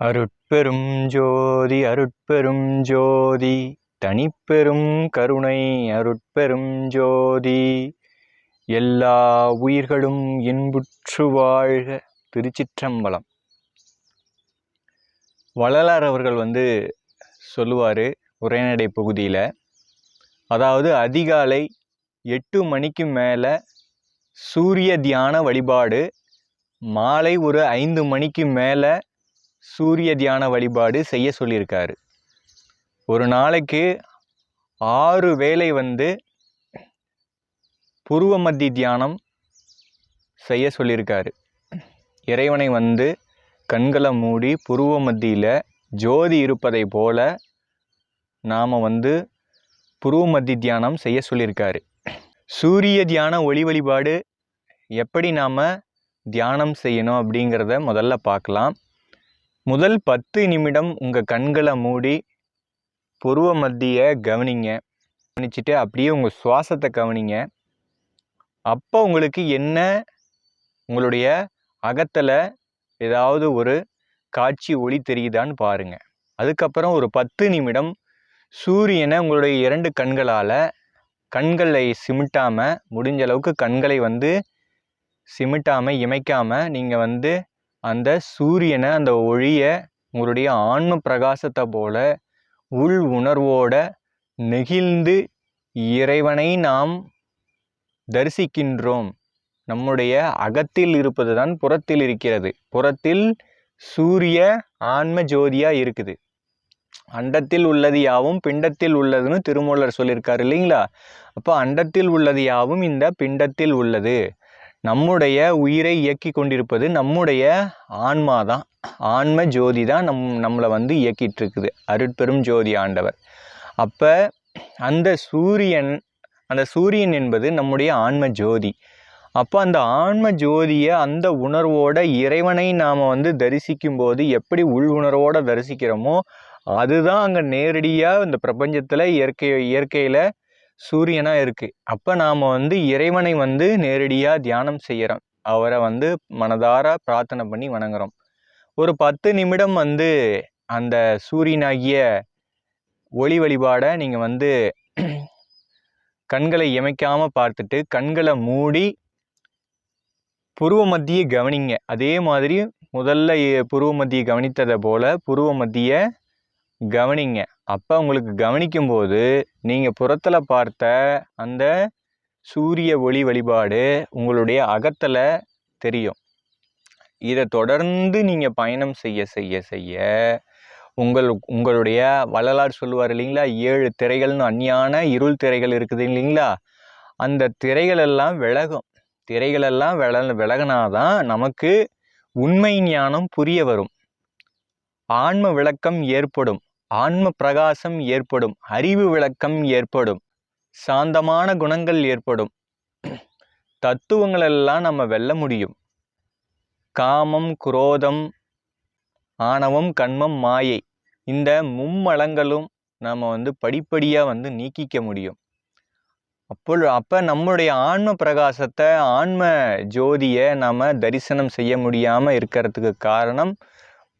அருட்பெரும் ஜோதி அருட்பெரும் ஜோதி தனிப்பெரும் கருணை அருட்பெரும் ஜோதி. எல்லா உயிர்களும் இன்புற்று வாழ்க. திருச்சிற்றம்பலம். வள்ளலார் அவர்கள் வந்து சொல்லுவார் உரைநடை பகுதியில். அதாவது அதிகாலை எட்டு மணிக்கு மேலே சூரிய தியான வழிபாடு மாலை ஒரு ஐந்து மணிக்கு மேலே சூரிய தியான வழிபாடு செய்ய சொல்லியிருக்காரு. ஒரு நாளைக்கு ஆறு வேளை வந்து புருவ மத்தி தியானம் செய்ய சொல்லியிருக்காரு. இறைவனை வந்து கண்களை மூடி புருவ மத்தியில் ஜோதி இருப்பதை போல நாம் வந்து புருவ மத்தி தியானம் செய்ய சொல்லியிருக்காரு. சூரிய தியான ஒளி வழிபாடு எப்படி நாம் தியானம் செய்யணும் அப்படிங்கிறத முதல்ல பார்க்கலாம். முதல் பத்து நிமிடம் உங்கள் கண்களை மூடி புருவ மத்திய கவனிங்க. கவனிச்சுட்டு அப்படியே உங்கள் சுவாசத்தை கவனிங்க. அப்போ உங்களுக்கு என்ன உங்களுடைய அகத்தில் ஏதாவது ஒரு காட்சி ஒளி தெரியுதான்னு பாருங்கள் அதுக்கப்புறம் ஒரு பத்து நிமிடம் சூரியனை உங்களுடைய இரண்டு கண்களால் கண்களை சிமிட்டாமல் முடிஞ்ச அளவுக்கு கண்களை வந்து சிமிட்டாமல் இமைக்காமல் நீங்கள் வந்து அந்த சூரியனை அந்த ஒளியை உங்களுடைய ஆன்ம பிரகாசத்தை போல உள் உணர்வோட நெகிழ்ந்து இறைவனை நாம் தரிசிக்கின்றோம். நம்முடைய அகத்தில் இருப்பது தான் புறத்தில் இருக்கிறது. புறத்தில் சூரிய ஆன்ம ஜோதியாக இருக்குது. அண்டத்தில் உள்ளது யாவும் பிண்டத்தில் உள்ளதுன்னு திருமூலர் சொல்லியிருக்காரு இல்லைங்களா? அப்போ அண்டத்தில் உள்ளது யாவும் இந்த பிண்டத்தில் உள்ளது. நம்முடைய உயிரை இயக்கி கொண்டிருப்பது நம்முடைய ஆன்மா தான் ஆன்ம ஜோதி தான் நம் நம்மளை வந்து இயக்கிட்டுருக்குது. அருட்பெரும் ஜோதி ஆண்டவர். அப்போ அந்த சூரியன் அந்த சூரியன் என்பது நம்முடைய ஆன்ம ஜோதி. அப்போ அந்த ஆன்ம ஜோதியை அந்த உணர்வோட இறைவனை நாம் வந்து தரிசிக்கும் போது எப்படி உள் உணர்வோடு தரிசிக்கிறோமோ அதுதான் அங்கே நேரடியாக இந்த பிரபஞ்சத்தில் இயற்கை இயற்கையில் சூரியனாக இருக்குது அப்போ நாம் வந்து இறைவனை வந்து நேரடியாக தியானம் செய்கிறோம் அவரை வந்து மனதார பிரார்த்தனை பண்ணி வணங்குறோம். ஒரு பத்து நிமிடம் வந்து அந்த சூரியனாகிய ஒளி வழிபாடை நீங்கள் வந்து கண்களை இமைக்காமல் பார்த்துட்டு கண்களை மூடி புருவ மத்தியை கவனிங்க. அதே மாதிரி முதல்ல புருவ மத்தியை கவனித்ததை போல் புருவ மத்தியை கவனிங்க. அப்போ உங்களுக்கு கவனிக்கும் போது நீங்கள் புறத்தில் பார்த்த அந்த சூரிய ஒளி வழிபாடு உங்களுடைய அகத்தில் தெரியும். இதை தொடர்ந்து நீங்கள் பயணம் செய்ய செய்ய செய்ய உங்கள் உங்களுடைய வள்ளலார் சொல்லுவார் இல்லைங்களா? ஏழு திரைகள்னு அந்நியான இருள் திரைகள் இருக்குது இல்லைங்களா? அந்த திரைகளெல்லாம் விலகும். திரைகளெல்லாம் வில விலகினாதான் நமக்கு உண்மை ஞானம் புரிய வரும். ஆன்ம விளக்கம் ஏற்படும். ஆன்ம பிரகாசம் ஏற்படும் அறிவு விளக்கம் ஏற்படும் சாந்தமான குணங்கள் ஏற்படும். தத்துவங்களெல்லாம் நம்ம வெல்ல முடியும். காமம் குரோதம் ஆணவம் கண்மம் மாயை இந்த மும்மலங்களும் நம்ம வந்து படிப்படியாக வந்து நீக்கிக்க முடியும். அப்போ அப்போ நம்முடைய ஆன்ம பிரகாசத்தை ஆன்ம ஜோதியை நாம் தரிசனம் செய்ய முடியாமல் இருக்கிறதுக்கு காரணம்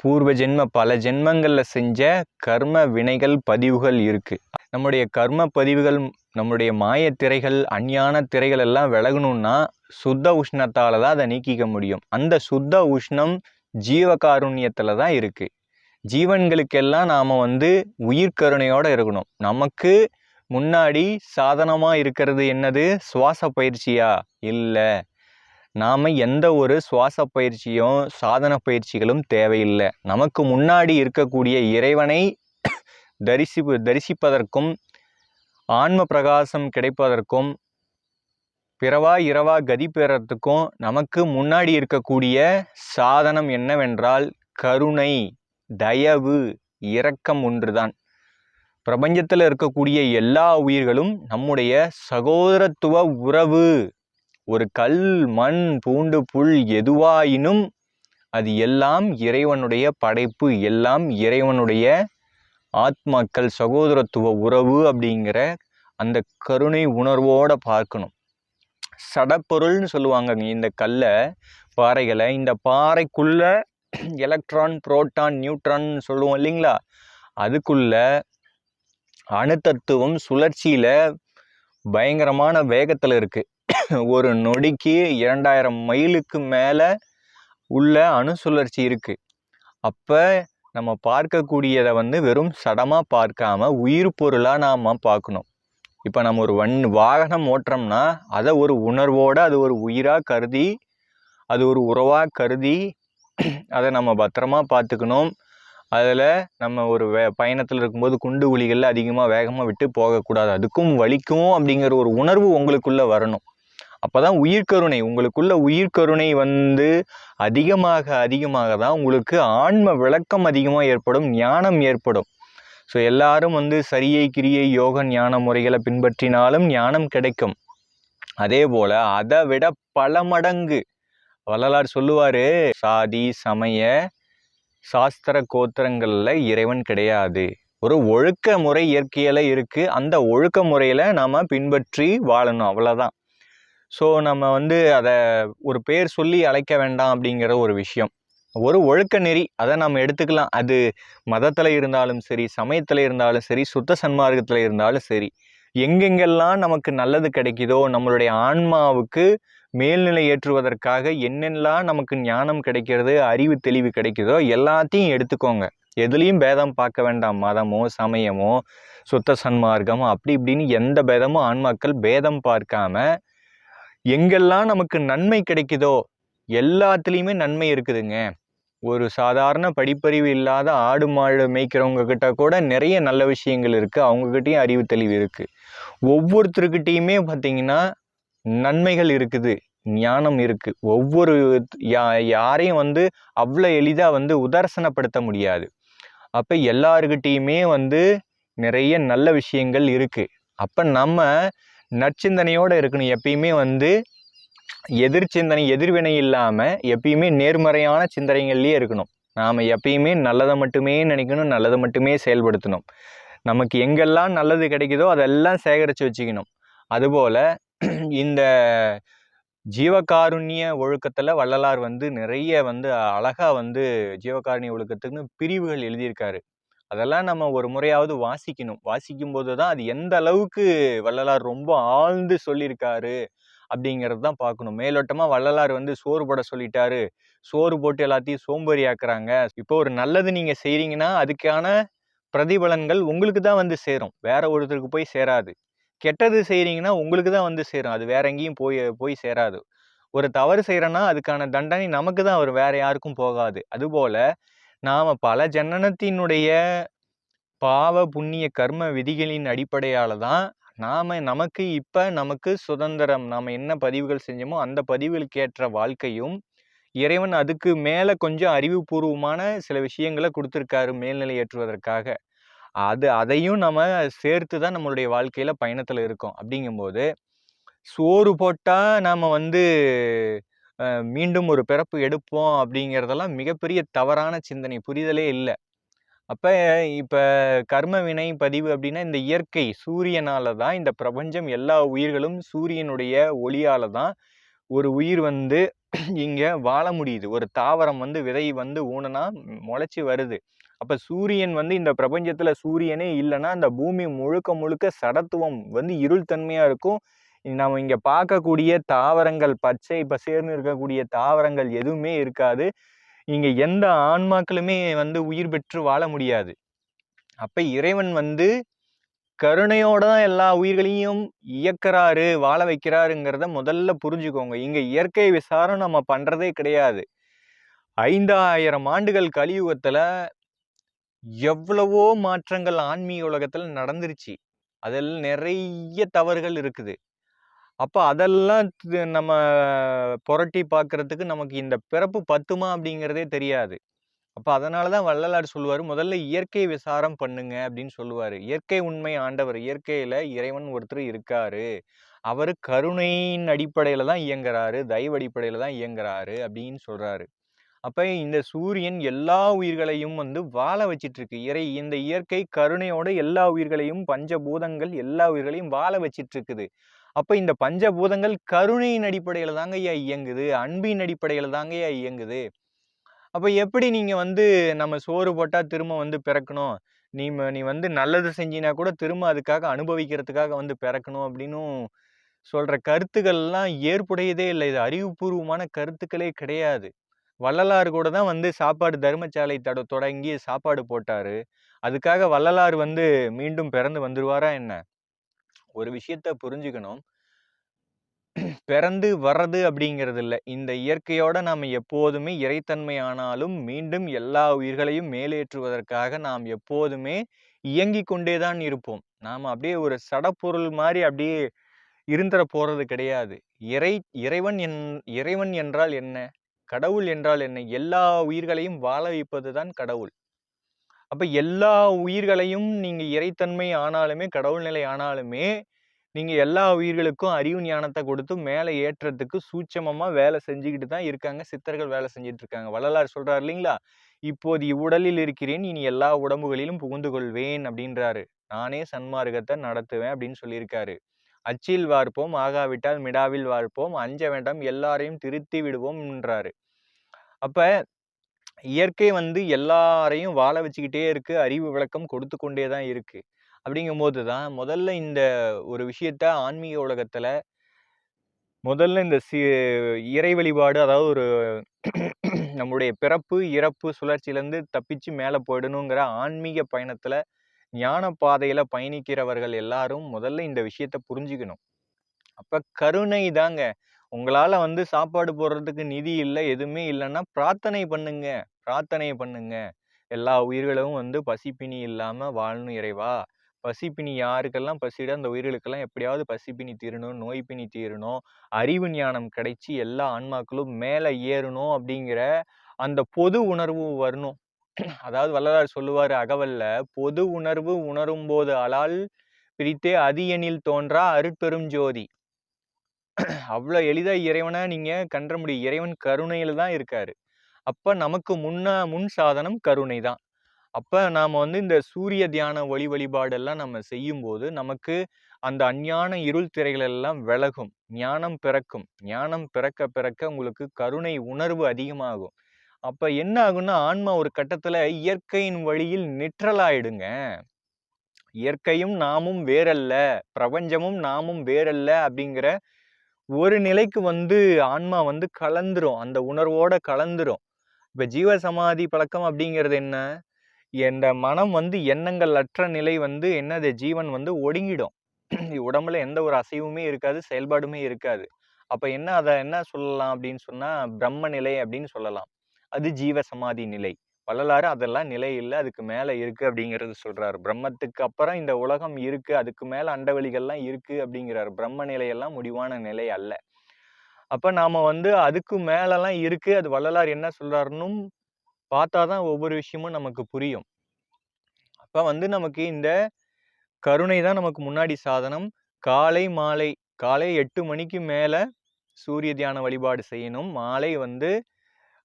பூர்வ ஜென்ம பல ஜென்மங்களில் செஞ்ச கர்ம வினைகள் பதிவுகள் இருக்குது நம்முடைய கர்ம பதிவுகள் நம்முடைய மாய திரைகள் அஞ்ஞான திரைகள் எல்லாம் விலகணும்னா சுத்த உஷ்ணத்தால் தான் அதை நீக்கிக்க முடியும். அந்த சுத்த உஷ்ணம் ஜீவகாருண்யத்தில் தான் இருக்குது ஜீவன்களுக்கெல்லாம் நாம் வந்து உயிர்கருணையோடு இருக்கணும். நமக்கு முன்னாடி சாதனமாக இருக்கிறது என்னது? சுவாச பயிற்சியா? இல்லை. நாம் எந்த ஒரு சுவாச பயிற்சியும் சாதன பயிற்சிகளும் தேவையில்லை. நமக்கு முன்னாடி இருக்கக்கூடிய இறைவனை தரிசி தரிசிப்பதற்கும் ஆன்ம பிரகாசம் கிடைப்பதற்கும் பிறவா இரவா கதி பெறத்துக்கும் நமக்கு முன்னாடி இருக்கக்கூடிய சாதனம் என்னவென்றால் கருணை தயவு இரக்கம் ஒன்றுதான். பிரபஞ்சத்தில் இருக்கக்கூடிய எல்லா உயிர்களும் நம்முடைய சகோதரத்துவ உறவு. ஒரு கல் மண் பூண்டு புல் எதுவாயினும் அது எல்லாம் இறைவனுடைய படைப்பு எல்லாம் இறைவனுடைய ஆத்மாக்கள் சகோதரத்துவ உறவு அப்படிங்கிற அந்த கருணை உணர்வோடு பார்க்கணும். சடப்பொருள்னு சொல்லுவாங்க இந்த கல்லை பாறைகளை. இந்த பாறைக்குள்ளே எலக்ட்ரான் புரோட்டான் நியூட்ரான் சொல்லுவோம் இல்லைங்களா? அதுக்குள்ள அணுத்தத்துவம் சுழற்சியில் பயங்கரமான வேகத்தில் இருக்குது ஒரு நொடிக்கு இரண்டாயிரம் மைலுக்கு மேலே உள்ள அணு சுழற்சி இருக்குது அப்போ நம்ம பார்க்கக்கூடியதை வந்து வெறும் சடமாக பார்க்காம உயிர் பொருளாக நாம் பார்க்கணும். இப்போ நம்ம ஒரு வன் வாகனம் ஓட்டுறோம்னா அதை ஒரு உணர்வோடு அது ஒரு உயிராக கருதி அது ஒரு உறவாக கருதி அதை நம்ம பத்திரமா பார்த்துக்கணும். அதில் நம்ம ஒரு வே பயணத்தில் இருக்கும்போது குண்டு குழிகளில் அதிகமாக வேகமாக விட்டு போகக்கூடாது. அதுக்கும் வலிக்கும் அப்படிங்கிற ஒரு உணர்வு உங்களுக்குள்ளே வரணும். அப்போ தான் உயிர்கருணை உங்களுக்குள்ள உயிர்கருணை வந்து அதிகமாக அதிகமாக தான் உங்களுக்கு ஆன்ம விளக்கம் அதிகமாக ஏற்படும் ஞானம் ஏற்படும். ஸோ எல்லாரும் வந்து சரியை கிரியை யோக ஞான முறைகளை பின்பற்றினாலும் ஞானம் கிடைக்கும். அதே போல் அதை விட பல மடங்கு வள்ளலார் சொல்லுவார் சாதி சமய சாஸ்திர கோத்திரங்களில் இறைவன் கிடையாது. ஒரு ஒழுக்க முறை இயற்கையில் இருக்குது அந்த ஒழுக்க முறையில் நாம் பின்பற்றி வாழணும் அவ்வளோதான் ஸோ நம்ம வந்து அதை ஒரு பேர் சொல்லி அழைக்க வேண்டாம் அப்படிங்கிற ஒரு விஷயம். ஒரு ஒழுக்க நெறி அதை நம்ம எடுத்துக்கலாம். அது மதத்தில் இருந்தாலும் சரி சமயத்தில் இருந்தாலும் சரி சுத்த சன்மார்க்கத்தில் இருந்தாலும் சரி எங்கெங்கெல்லாம் நமக்கு நல்லது கிடைக்குதோ நம்மளுடைய ஆன்மாவுக்கு மேல்நிலை ஏற்றுவதற்காக என்னெல்லாம் நமக்கு ஞானம் கிடைக்கிறது அறிவு தெளிவு கிடைக்குதோ எல்லாத்தையும் எடுத்துக்கோங்க. எதுலேயும் பேதம் பார்க்க வேண்டாம். மதமோ சமயமோ சுத்த சன்மார்க்கமோ அப்படி இப்படின்னு எந்த பேதமும் ஆன்மாக்கள் பேதம் பார்க்காம எங்கெல்லாம் நமக்கு நன்மை கிடைக்குதோ எல்லாத்துலேயுமே நன்மை இருக்குதுங்க. ஒரு சாதாரண படிப்பறிவு இல்லாத ஆடு மாடு மேய்க்கிறவங்க கிட்ட கூட நிறைய நல்ல விஷயங்கள் இருக்குது அவங்கக்கிட்டேயும் அறிவு தெளிவு இருக்குது ஒவ்வொருத்தருக்கிட்டேயுமே பார்த்தீங்கன்னா நன்மைகள் இருக்குது ஞானம் இருக்குது ஒவ்வொரு யா யாரையும் வந்து அவ்வளோ எளிதாக வந்து உதர்சனப்படுத்த முடியாது. அப்போ எல்லாருக்கிட்டேயுமே வந்து நிறைய நல்ல விஷயங்கள் இருக்குது அப்போ நம்ம நற்சிந்தனையோடு இருக்கணும். எப்பயுமே வந்து எதிர் சிந்தனை எதிர்வினை இல்லாமல் எப்பயுமே நேர்மறையான சிந்தனைகள்லேயே இருக்கணும். நாம் எப்பயுமே நல்லதை மட்டுமே நினைக்கணும் நல்லதை மட்டுமே செயல்படுத்தணும். நமக்கு எங்கெல்லாம் நல்லது கிடைக்குதோ அதெல்லாம் சேகரித்து வச்சுக்கணும். அதுபோல் இந்த ஜீவகாருண்ய ஒழுக்கத்தில் வள்ளலார் வந்து நிறைய வந்து அழகாக வந்து ஜீவகாருண்ய ஒழுக்கத்துக்குன்னு பிரிவுகள் எழுதியிருக்காரு. அதெல்லாம் நம்ம ஒரு முறையாவது வாசிக்கணும். வாசிக்கும் போது தான் அது எந்த அளவுக்கு வள்ளலார் ரொம்ப ஆழ்ந்து சொல்லியிருக்காரு அப்படிங்கிறது தான் பார்க்கணும். மேலோட்டமாக வள்ளலார் வந்து சோறு போட சொல்லிட்டாரு. சோறு போட்டு எல்லாத்தையும் சோம்பேறி ஆக்குறாங்க இப்போ ஒரு நல்லது நீங்கள் செய்கிறீங்கன்னா அதுக்கான பிரதிபலன்கள் உங்களுக்கு தான் வந்து சேரும். வேற ஒருத்தருக்கு போய் சேராது. கெட்டது செய்கிறீங்கன்னா உங்களுக்கு தான் வந்து சேரும். அது வேற எங்கேயும் போய் போய் சேராது. ஒரு தவறு செய்கிறோன்னா அதுக்கான தண்டனை நமக்கு தான் வரும். வேற யாருக்கும் போகாது. அதுபோல் நாம் பல ஜனனத்தினுடைய பாவ புண்ணிய கர்ம விதிகளின் அடிப்படையால் தான் நாம் நமக்கு இப்போ நமக்கு சுதந்திரம் நாம் என்ன பதிவுகள் செஞ்சோமோ அந்த பதிவுகளுக்கு ஏற்ற வாழ்க்கையும் இறைவன் அதுக்கு மேலே கொஞ்சம் அறிவுபூர்வமான சில விஷயங்களை கொடுத்துருக்காரு மேல்நிலை ஏற்றுவதற்காக அது அதையும் நம்ம சேர்த்து தான் நம்மளுடைய வாழ்க்கையில் பயணத்தில் இருக்கோம். அப்படிங்கும்போது சோறு போட்டால் நாம் வந்து மீண்டும் ஒரு பிறப்பு எடுப்போம் அப்படிங்கிறதெல்லாம் மிகப்பெரிய தவறான சிந்தனை புரிதலே இல்லை. அப்போ இப்போ கர்ம வினை பதிவு அப்படின்னா இந்த இயற்கை சூரியனால தான் இந்த பிரபஞ்சம் எல்லா உயிர்களும் சூரியனுடைய ஒளியால் தான் ஒரு உயிர் வந்து இங்கே வாழ முடியுது. ஒரு தாவரம் வந்து விதை வந்து ஊனனா முளைச்சி வருது. அப்போ சூரியன் வந்து இந்த பிரபஞ்சத்தில் சூரியனே இல்லைன்னா இந்த பூமி முழுக்க முழுக்க சடத்துவம் வந்து இருள் தன்மையாக இருக்கும். நம்ம இங்கே பார்க்கக்கூடிய தாவரங்கள் பச்சை பசேர்னு இருக்கக்கூடிய தாவரங்கள் எதுவுமே இருக்காது. இங்கே எந்த ஆன்மாக்களுமே வந்து உயிர் பெற்று வாழ முடியாது. அப்போ இறைவன் வந்து கருணையோட தான் எல்லா உயிர்களையும் இயக்கிறாரு வாழ வைக்கிறாருங்கிறத முதல்ல புரிஞ்சுக்கோங்க. இங்கே இயற்கை விசாரம் நம்ம பண்ணுறதே கிடையாது. ஐந்தாயிரம் ஆண்டுகள் கலியுகத்தில் எவ்வளவோ மாற்றங்கள் ஆன்மீக உலகத்தில் நடந்துருச்சு. அதில் நிறைய தவறுகள் இருக்குது. அப்போ அதெல்லாம் நம்ம புரட்டி பார்க்குறதுக்கு நமக்கு இந்த பிறப்பு பத்துமா அப்படிங்கிறதே தெரியாது. அப்போ அதனால தான் வள்ளலார் சொல்லுவார் முதல்ல இயற்கை விசாரம் பண்ணுங்க அப்படின்னு சொல்லுவார். இயற்கை உண்மை ஆண்டவர் இயற்கையில் இறைவன் ஒருத்தர் இருக்காரு. அவர் கருணையின் அடிப்படையில் தான் இயங்குறாரு தயவு அடிப்படையில் தான் இயங்குறாரு அப்படின்னு சொல்கிறாரு அப்போ இந்த சூரியன் எல்லா உயிர்களையும் வந்து வாழ வச்சிட்டு இருக்கு இறை இந்த இயற்கை கருணையோட எல்லா உயிர்களையும் பஞ்சபூதங்கள் எல்லா உயிர்களையும் வாழ வச்சிட்டு இருக்குது அப்போ இந்த பஞ்சபூதங்கள் கருணையின் அடிப்படையில் தாங்க ஐயா இயங்குது அன்பின் அடிப்படையில் தாங்க ஐயா இயங்குது அப்போ எப்படி நீங்கள் வந்து நம்ம சோறு போட்டால் திரும்ப வந்து பிறக்கணும். நீ நீ வந்து நல்லது செஞ்சினா கூட திரும்ப அதுக்காக அனுபவிக்கிறதுக்காக வந்து பிறக்கணும் அப்படின்னும் சொல்கிற கருத்துக்கள்லாம் ஏற்புடையதே இல்லை இது அறிவுபூர்வமான கருத்துக்களே கிடையாது. வள்ளலார் கூட தான் வந்து சாப்பாடு தர்மசாலை தட தொடங்கி சாப்பாடு போட்டார் அதுக்காக வள்ளலார் வந்து மீண்டும் பிறந்து வந்துடுவாரா என்ன? ஒரு விஷயத்த புரிஞ்சுக்கணும். பிறந்து வர்றது அப்படிங்கிறது இல்லை இந்த இயற்கையோட நாம் எப்போதுமே இறைத்தன்மை ஆனாலும், மீண்டும் எல்லா உயிர்களையும் மேலேற்றுவதற்காக நாம் எப்போதுமே இயங்கி கொண்டே தான் இருப்போம். நாம் அப்படியே ஒரு சடப்பொருள் மாதிரி அப்படியே இருந்துற போகிறது கிடையாது. இறை இறைவன் என் இறைவன் என்றால் என்ன? கடவுள் என்றால் என்ன? எல்லா உயிர்களையும் வாழ வைப்பது தான் கடவுள். அப்போ எல்லா உயிர்களையும் நீங்கள் இறைத்தன்மை ஆனாலுமே, கடவுள் நிலை ஆனாலுமே, நீங்கள் எல்லா உயிர்களுக்கும் அறிவு ஞானத்தை கொடுத்து மேலே ஏற்றத்துக்கு சூட்சமமாக வேலை செஞ்சுக்கிட்டு தான் இருக்காங்க. சித்தர்கள் வேலை செஞ்சுட்டு இருக்காங்க. வள்ளலார் சொல்கிறார் இல்லைங்களா? "இப்போது இவ்வுடலில் இருக்கிறேன். இனி எல்லா உடம்புகளிலும் புகுந்து கொள்வேன்" அப்படின்றாரு. "நானே சன்மார்க்கத்தை நடத்துவேன்" அப்படின்னு சொல்லியிருக்காரு. "அச்சில் வார்ப்போம் ஆகாவிட்டால் மிடாவில் வார்ப்போம். அஞ்ச வேண்டாம் எல்லாரையும் திருத்தி விடுவோம்ன்றாரு." அப்போ இயற்கை வந்து எல்லாரையும் வாழ வச்சுக்கிட்டே இருக்கு. அறிவு விளக்கம் கொடுத்து கொண்டே தான் இருக்கு. அப்படிங்கும்போது தான் முதல்ல இந்த ஒரு விஷயத்த ஆன்மீக உலகத்துல முதல்ல இந்த சி இறை வழிபாடு அதாவது ஒரு நம்முடைய பிறப்பு, இறப்பு சுழற்சியிலேருந்து தப்பிச்சு மேல போயிடணுங்கிற ஆன்மீக பயணத்துல, ஞான பாதையில பயணிக்கிறவர்கள் எல்லாரும் முதல்ல இந்த விஷயத்த புரிஞ்சுக்கணும். அப்ப கருணை தாங்க. உங்களால் வந்து சாப்பாடு போடுறதுக்கு நிதி இல்லை எதுவுமே இல்லைன்னா பிரார்த்தனை பண்ணுங்க. பிரார்த்தனை பண்ணுங்க. எல்லா உயிர்களும் வந்து பசிப்பிணி இல்லாமல் வாழணும் இறைவா. பசிப்பிணி யாருக்கெல்லாம் பசியுதோ அந்த உயிர்களுக்கெல்லாம் எப்படியாவது பசிப்பிணி தீரணும், நோய் தீரணும், அறிவு ஞானம் கிடைச்சி எல்லா ஆன்மாக்களும் மேலே ஏறணும் அப்படிங்கிற அந்த பொது உணர்வு வரணும். அதாவது வள்ளலார் சொல்லுவார் அகவல்ல, "பொது உணர்வு உணரும்போது அலால் பிரித்தே அதியனில் தோன்றா அருட்பெரும் ஜோதி." அவ்வளோ எளிதாக இறைவனை நீங்கள் கண்ட முடியும். இறைவன் கருணையில் தான் இருக்கார் அப்போ நமக்கு முன்ன முன் சாதனம் கருணை தான். அப்போ நாம் வந்து இந்த சூரிய தியான ஒளி வழிபாடெல்லாம் நம்ம செய்யும்போது, நமக்கு அந்த அஞ்ஞான இருள் திரைகள் எல்லாம் விலகும். ஞானம் பிறக்கும். ஞானம் பிறக்க பிறக்க உங்களுக்கு கருணை உணர்வு அதிகமாகும். அப்போ என்ன ஆகும்னா, ஆன்மா ஒரு கட்டத்தில் இயற்கையின் வழியில் நிற்றலாயிடுங்க. இயற்கையும் நாமும் வேறல்ல, பிரபஞ்சமும் நாமும் வேறல்ல அப்படிங்கிற ஒரு நிலைக்கு வந்து ஆன்மா வந்து கலந்துரும். அந்த உணர்வோட கலந்துரும். இப்போ ஜீவ சமாதி பழக்கம் அப்படிங்கிறது என்ன? இந்த மனம் வந்து எண்ணங்கள் அற்ற நிலை வந்து என்னது ஜீவன் வந்து ஒடுங்கிடும். உடம்புல எந்த ஒரு அசைவுமே இருக்காது, செயல்பாடுமே இருக்காது. அப்போ என்ன அதை என்ன சொல்லலாம் அப்படின்னு சொன்னால் பிரம்ம நிலை அப்படின்னு சொல்லலாம். அது ஜீவ சமாதி நிலை. வள்ளலாறு அதெல்லாம் நிலை இல்லை அதுக்கு மேலே இருக்குது அப்படிங்கிறது சொல்கிறார் பிரம்மத்துக்கு அப்புறம் இந்த உலகம் இருக்குது அதுக்கு மேலே அண்டவெளிகள்லாம் இருக்குது அப்படிங்கிறார் பிரம்ம நிலையெல்லாம் முடிவான நிலை அல்ல. அப்போ நாம் வந்து அதுக்கு மேலெல்லாம் இருக்குது அது வள்ளலார் என்ன சொல்கிறாருன்னு பார்த்தா தான் ஒவ்வொரு விஷயமும் நமக்கு புரியும். அப்போ வந்து நமக்கு இந்த கருணை தான் நமக்கு முன்னாடி சாதனம். காலை, மாலை காலை எட்டு மணிக்கு மேலே சூரிய தியான வழிபாடு செய்யணும். மாலை வந்து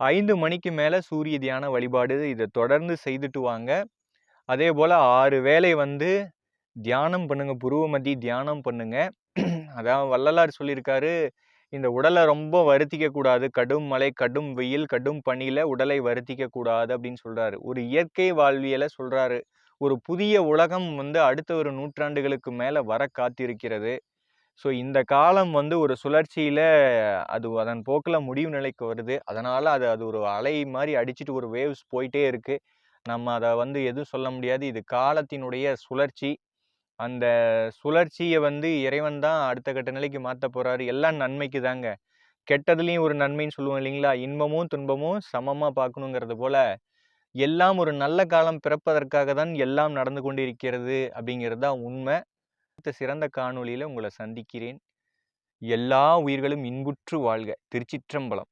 ஐந்து மணிக்கு மேலே சூரிய தியான வழிபாடு இதை தொடர்ந்து செய்துட்டு வாங்க. அதே போல் ஆறு வேளை வந்து தியானம் பண்ணுங்கள் புருவ மத்தி தியானம் பண்ணுங்கள் அதான் வள்ளலார் சொல்லியிருக்காரு, இந்த உடலை ரொம்ப வருத்திக்க கூடாது. கடும் மழை, கடும் வெயில், கடும் பனியில் உடலை வருத்திக்க கூடாது அப்படின்னு சொல்கிறாரு ஒரு இயற்கை வாழ்வியலை சொல்கிறாரு ஒரு புதிய உலகம் வந்து அடுத்த ஒரு நூற்றாண்டுகளுக்கு மேலே வர காத்திருக்கிறது. ஸோ இந்த காலம் வந்து ஒரு சுழற்சியில் அது அதன் போக்கில் முடிவு நிலைக்கு வருது. அதனால் அது அது ஒரு அலை மாதிரி அடிச்சுட்டு ஒரு வேவ்ஸ் போயிட்டே இருக்குது நம்ம அதை வந்து எதுவும் சொல்ல முடியாது. இது காலத்தினுடைய சுழற்சி. அந்த சுழற்சியை வந்து இறைவன் தான் அடுத்த கட்ட நிலைக்கு மாற்ற போகிறாரு எல்லாம் நன்மைக்கு தாங்க. கெட்டதுலேயும் ஒரு நன்மைன்னு சொல்லுவோம் இல்லைங்களா? இன்பமும், துன்பமும் சமமாக பார்க்கணுங்கிறது போல் எல்லாம் ஒரு நல்ல காலம் பிறப்பதற்காக தான் எல்லாம் நடந்து கொண்டிருக்கிறது அப்படிங்கிறது தான் உண்மை. அடுத்த சிறந்த காணொளியில உங்களை சந்திக்கிறேன். எல்லா உயிர்களும் இன்புற்று வாழ்க! திருச்சிற்றம்பலம்.